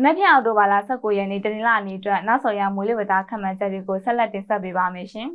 မနက်ဖြန်အောက်တိုဘာလ19ရက်နေ့တနင်္လာနေ့အတွက်နောက်ဆော်ရမွေးလေဝသခန့်မှန်းချက်တွေကိုဆက်လက်တင်ဆက်ပေးပါမယ်ရှင်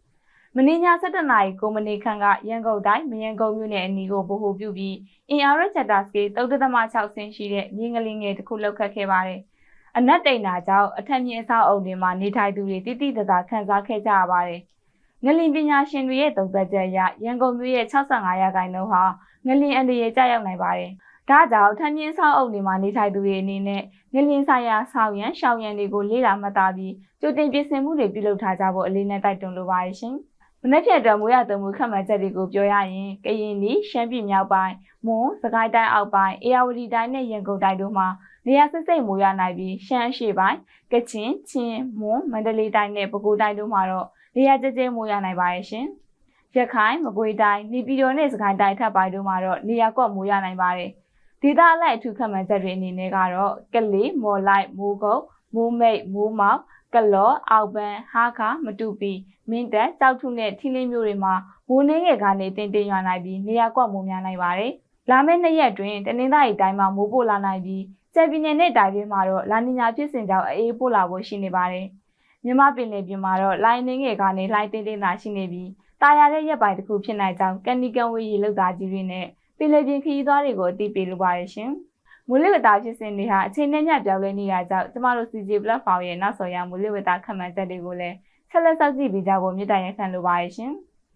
။မင်းည7နာရီကိုမနေခန့်ကရန်ကုန်တိုင်းမယန်ကုန်မြို့နယ်အနီးကိုဗဟိုပြုပြီးအင်အားရချက်တာစကေ3.6ဆင်းရှိတဲ့မြင်းကလေးငယ်တစ်ခုလောက်ခတ်ခဲ့ပါတယ်။အနက်တိန်နာကြောင့်အထက်မြင့်အဆောက်အုံတွေမှာနေထိုင်သူတွေတိတိတသာခန်းစားခဲ့ကြရပါတယ်။ငလင်ပညာရှင်တွေရဲ့သုံးသပ်ချက်အရရန်ကုန်မြို့ရဲ့65ရာခိုင်နှုန်းဟာငလင်အန္တရာယ်ကျရောက်နိုင်ပါတယ်။ ဒါကြောင့်ထမ်းမြင့်ဆောက်အုပ်တွေမှာနေထိုင်သူတွေအနေနဲ့ငလင်းဆိုင်ရာဆောက်ရန်ရှောင်ရန်တွေကိုလေ့လာမှတ်သားပြီးကြိုတင်ပြင်ဆင်မှုတွေပြုလုပ်ထားကြဖို့အလေးနဲ့တိုက်တွန်းလိုပါတယ်ရှင်။မနေ့ဖြတ်တော်မူရသွမှုခန့်မှန်းချက်တွေကိုပြောရရင်ကရင်ပြည်ရှမ်းပြည်မြောက်ပိုင်းမွန်စကိုင်းတိုင်းအောက်ပိုင်းအေရဝတီတိုင်းနဲ့ရန်ကုန်တိုင်းတို့မှာနေရာစစ်စိတ်မူရနိုင်ပြီးရှမ်းအရှေ့ပိုင်းကချင်ချင်းမွန်မန္တလေးတိုင်းနဲ့ပဲခူးတိုင်းတို့မှာတော့နေရာကျကျမူရနိုင်ပါရဲ့ရှင်။ရခိုင်မကွေးတိုင်းနေပြည်တော်နဲ့စကိုင်းတိုင်းထပ်ပိုင်းတို့မှာတော့နေရာကွက်မူရနိုင်ပါတယ်။ ဒေသအလိုက်အထူးခန့်မှန်းချက်တွေအနေနဲ့ကတော့ကလေးမော်လိုက်မိုးကုတ်မိုးမိတ်မိုးမောက်ကလော်အောက်ပန်းဟာခါမတူပီမင်းတက်ကြောက်ထုနဲ့ထီလင်းမျိုးတွေမှာမိုးနှင်းငယ်ကနေတင်တင်ရွာနိုင်ပြီးနေရာကွက်မိုးများနိုင်ပါတယ်။လာမယ့်နှစ်ရက်တွင်တနင်္သာရီတိုင်းမှာမိုးပိုလာနိုင်ပြီးကျယ်ပြည်နယ်နဲ့တိုင်းပြည်မှာတော့လာနီညာဖြစ်စဉ်ကြောင့်အေးပိုလာဖို့ရှိနေပါတယ်။မြမပင်လယ်ပြင်မှာတော့လိုင်းနှင်းငယ်ကနေလှိုင်းတင်းတင်းသာရှိနေပြီးတာယာတဲ့ရက်ပိုင်းတစ်ခုဖြစ်နိုင်ကြောင်းကန်နီကန်ဝေးရေလောက်သားကြီးတွေနဲ့ ပင်လယ်ပြင်ခရီးသွားတွေကိုအသိပေးလိုပါတယ်ရှင်။မူလဝတ္တဖြစ်စဉ်တွေဟာအချိန်နဲ့ညပြောင်းလဲနေတာကြောင့်ကျမတို့ CJ platform ရဲ့နောက်ဆော်ရမူလဝတ္တခံမှန်းချက်တွေကိုလည်းဆက်လက်စောင့်ကြည့်ပေးကြဖို့မြစ်တိုင်ရခံလိုပါတယ်ရှင်။